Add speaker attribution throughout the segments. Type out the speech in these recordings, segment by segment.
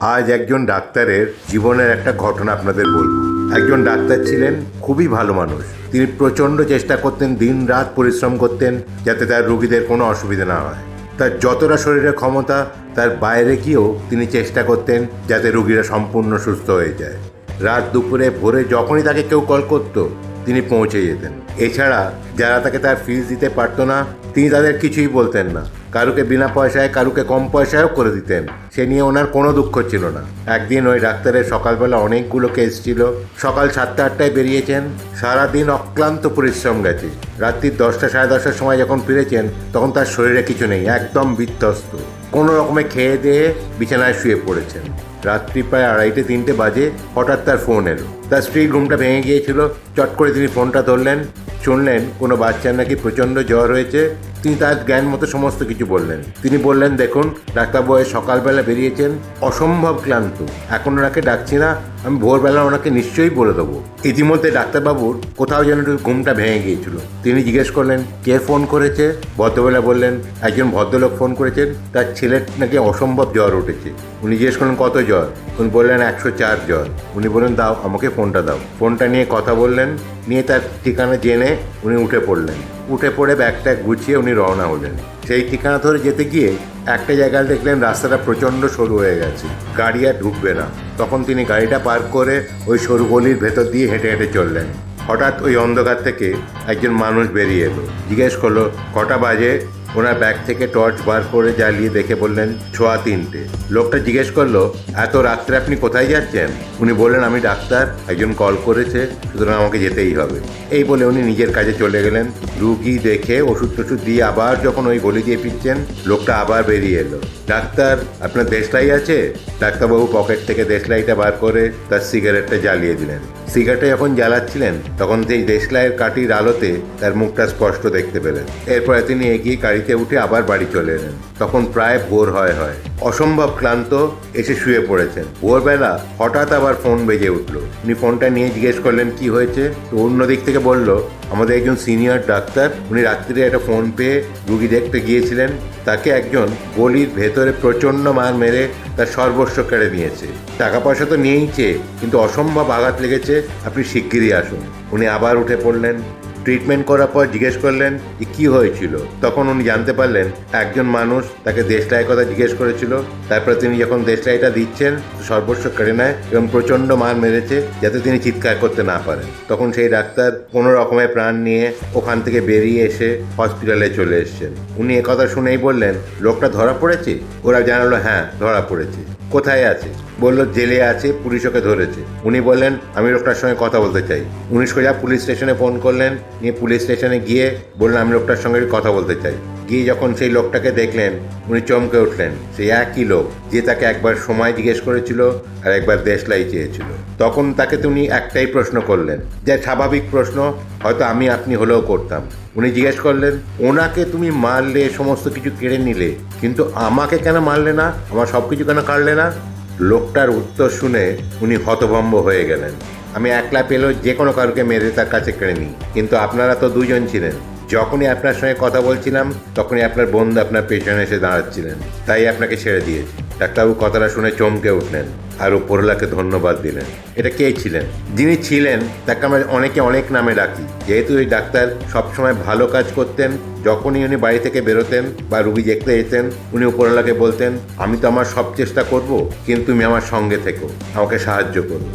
Speaker 1: আজ একজন ডাক্তারের জীবনের একটা ঘটনা আপনাদের বলব। একজন ডাক্তার ছিলেন, খুবই ভালো মানুষ। তিনি প্রচণ্ড চেষ্টা করতেন দিন রাত পরিশ্রম করতেন, যাতে তার রোগীদের কোনো অসুবিধা না হয়। তার যতটা শরীরের ক্ষমতা, তার বাইরে গিয়েও তিনি চেষ্টা করতেন যাতে রোগীরা সম্পূর্ণ সুস্থ হয়ে যায়। রাত দুপুরে, ভোরে যখনই তাকে কেউ কল করত, তিনি পৌঁছে যেতেন। এছাড়া যারা তাকে তার ফিস দিতে পারতো না, তিনি তাদের কিছুই বলতেন না। কারুকে বিনা পয়সায়, কারুকে কম পয়সায়ও করে দিতেন। সে নিয়ে ওনার কোনো দুঃখ ছিল না। একদিন ওই ডাক্তারের সকালবেলা অনেকগুলো কেস ছিল। সকাল সাতটা আটটায় বেরিয়েছেন। সারাদিন অক্লান্ত পরিশ্রম গেছে। রাত্রির দশটা সাড়ে দশটার সময় যখন ফিরেছেন, তখন তার শরীরে কিছু নেই, একদম বিধ্বস্ত। কোনো রকমে খেয়ে দিয়ে বিছানায় শুয়ে পড়েছেন। রাত্রি প্রায় আড়াইটে, তিনটে বাজে, হঠাৎ তার ফোন এলো। তার স্ত্রীর ঘুমটা ভেঙে গিয়েছিল। চট করে তিনি ফোনটা ধরলেন। শুনলেন কোনো বাচ্চার নাকি প্রচণ্ড জ্বর হয়েছে। তিনি তার জ্ঞান মতো সমস্ত কিছু বললেন। তিনি বললেন, দেখুন, ডাক্তারবাবু সকালবেলা বেরিয়েছেন, অসম্ভব ক্লান্ত। এখন ওনাকে ডাকছি না, আমি ভোরবেলা ওনাকে নিশ্চয়ই বলে দেবো। ইতিমধ্যে ডাক্তারবাবুর কোথাও যেন একটু ঘুমটা ভেঙে গিয়েছিল। তিনি জিজ্ঞেস করলেন, কে ফোন করেছে? ভদ্রবেলা বললেন, একজন ভদ্রলোক ফোন করেছেন, তার ছেলের নাকি অসম্ভব জ্বর উঠেছে। উনি জিজ্ঞেস করলেন, কত জ্বর? উনি বললেন, একশো চার জ্বর। উনি বললেন, দাও, আমাকে ফোনটা দাও। ফোনটা নিয়ে কথা বললেন, নিয়ে তার ঠিকানা জেনে উনি উঠে পড়লেন। উঠে পড়ে ব্যাগটা গুছিয়ে উনি রওনা হলেন। সেই ঠিকানা ধরে যেতে গিয়ে একটা জায়গায় দেখলেন রাস্তাটা প্রচণ্ড সরু হয়ে গেছে। গাড়ি আর ঢুকবে না। তখন তিনি গাড়িটা পার্ক করে ওই সরু গলির ভেতর দিয়ে হেঁটে হেঁটে চললেন। হঠাৎ ওই অন্ধকার থেকে একজন মানুষ বেরিয়ে এলো। জিজ্ঞেস করল, কটা বাজে? ওনার ব্যাগ থেকে টর্চ বার করে জ্বালিয়ে দেখে বললেন, ছোয়া তিনটে। লোকটা জিজ্ঞেস করল, এত রাত্রে আপনি কোথায় যাচ্ছেন? উনি বললেন, আমি ডাক্তার, একজন কল করেছে, সুতরাং আমাকে যেতেই হবে। এই বলে উনি নিজের কাজে চলে গেলেন। রুগী দেখে ওষুধ টষুধ দিয়ে আবার যখন ওই গলি দিয়ে ফিরছেন, লোকটা আবার বেরিয়ে এলো। ডাক্তার, আপনার দেশলাই আছে? ডাক্তারবাবু পকেট থেকে দেশলাইটা বার করে তার সিগারেটটা জ্বালিয়ে দিলেন। সিগারেটটা যখন জ্বালাচ্ছিলেন, তখন সেই দেশলাইয়ের কাটির আলোতে তার মুখটা স্পষ্ট দেখতে পেলেন। এরপরে তিনি এগিয়ে গাড়িতে উঠে আবার বাড়ি চলে এলেন। তখন প্রায় ভোর হয় হয়। অসম্ভব ক্লান্ত এসে শুয়ে পড়েছেন। ভোরবেলা হঠাৎ আবার ফোন বেজে উঠল। উনি ফোনটা নিয়ে জিজ্ঞেস করলেন, কি হয়েছে? তো অন্য দিক থেকে বলল, আমাদের একজন সিনিয়র ডাক্তার। উনি রাত্রিরে একটা ফোন পেয়ে রুগী দেখতে গিয়েছিলেন। তাকে একজন গলির ভেতরে প্রচণ্ড মার মেরে তার সর্বস্ব কেড়ে নিয়েছে। টাকা পয়সা তো নিয়েইছে কিন্তু অসম্ভব আঘাত লেগেছে। আপনি শিগগিরই আসুন। উনি আবার উঠে পড়লেন। ট্রিটমেন্ট করার পর জিজ্ঞেস করলেন যে কী হয়েছিল। তখন উনি জানতে পারলেন একজন মানুষ তাকে দেশলাইয়ের কথা জিজ্ঞেস করেছিল। তারপরে তিনি যখন দেশলাইটা দিচ্ছেন, সর্বস্ব কেড়ে নেয় এবং প্রচণ্ড মার মেরেছে যাতে তিনি চিৎকার করতে না পারেন। তখন সেই ডাক্তার কোনো রকমের প্রাণ নিয়ে ওখান থেকে বেরিয়ে এসে হসপিটালে চলে এসেছেন। উনি একথা শুনেই বললেন, লোকটা ধরা পড়েছে? ওরা জানালো হ্যাঁ ধরা পড়েছে। কোথায় আছে? বলল, জেলে আছে, পুলিশ ওকে ধরেছে। উনি বললেন, আমি লোকটার সঙ্গে কথা বলতে চাই। উনি সোজা পুলিশ স্টেশনে ফোন করলেন, নিয়ে পুলিশ স্টেশনে গিয়ে বললেন, আমি লোকটার সঙ্গে কথা বলতে চাই। গিয়ে যখন সেই লোকটাকে দেখলেন, উনি চমকে উঠলেন। সেই একই লোক, যে তাকে একবার সময় জিজ্ঞেস করেছিল আর একবার দেশলাই চেয়েছিল। তখন তাকে তুমি একটাই প্রশ্ন করলেন, যা স্বাভাবিক প্রশ্ন, হয়তো আমি আপনি হলেও করতাম। উনি জিজ্ঞেস করলেন, ওনাকে তুমি মারলে সমস্ত কিছু কেড়ে নিলে, কিন্তু আমাকে কেন মারলে না? আমার সব কিছু কেন কাটলে না? লোকটার উত্তর শুনে উনি হতভম্ব হয়ে গেলেন। আমি একলা পেলেও যে কোনো কারুকে মেরে তার কাছে কেড়ে নিই। কিন্তু আপনারা তো দুজন ছিলেন। যখনই আপনার সঙ্গে কথা বলছিলাম, তখনই আপনার বন্ধু আপনার পেছনে এসে দাঁড়াচ্ছিলেন। তাই আপনাকে ছেড়ে দিয়েছি। ডাক্তারবাবু কথাটা শুনে চমকে উঠলেন আর উপরলাকে ধন্যবাদ দিলেন। এটা কে ছিলেন? যিনি ছিলেন, তাকে আমরা অনেকে অনেক নামে ডাকি। যেহেতু এই ডাক্তার সবসময় ভালো কাজ করতেন, যখনই উনি বাড়ি থেকে বেরোতেন বা রুগী দেখতে যেতেন, উনি উপরওয়ালাকে বলতেন, আমি তো আমার সব চেষ্টা করব, কিন্তু তুমি আমার সঙ্গে থেকো, আমাকে সাহায্য করো।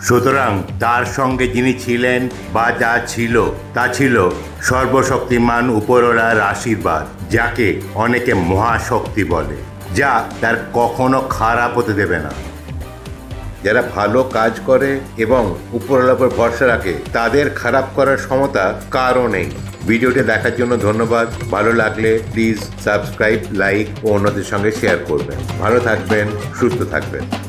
Speaker 1: সুতরাং তার সঙ্গে যিনি ছিলেন বা যা ছিল, তা ছিল সর্বশক্তিমান উপরওয়ালার আশীর্বাদ, যাকে অনেকে মহাশক্তি বলে। যা তার কখনো খারাপ হতে দেবে না। যারা ভালো কাজ করে এবং উপরওয়ালার উপর ভরসা রাখে, তাদের খারাপ করার ক্ষমতা কারও নেই। ভিডিওটি দেখার জন্য ধন্যবাদ। ভালো লাগলে প্লিজ সাবস্ক্রাইব, লাইক ও অন্যদের সঙ্গে শেয়ার করবেন। ভালো থাকবেন, সুস্থ থাকবেন।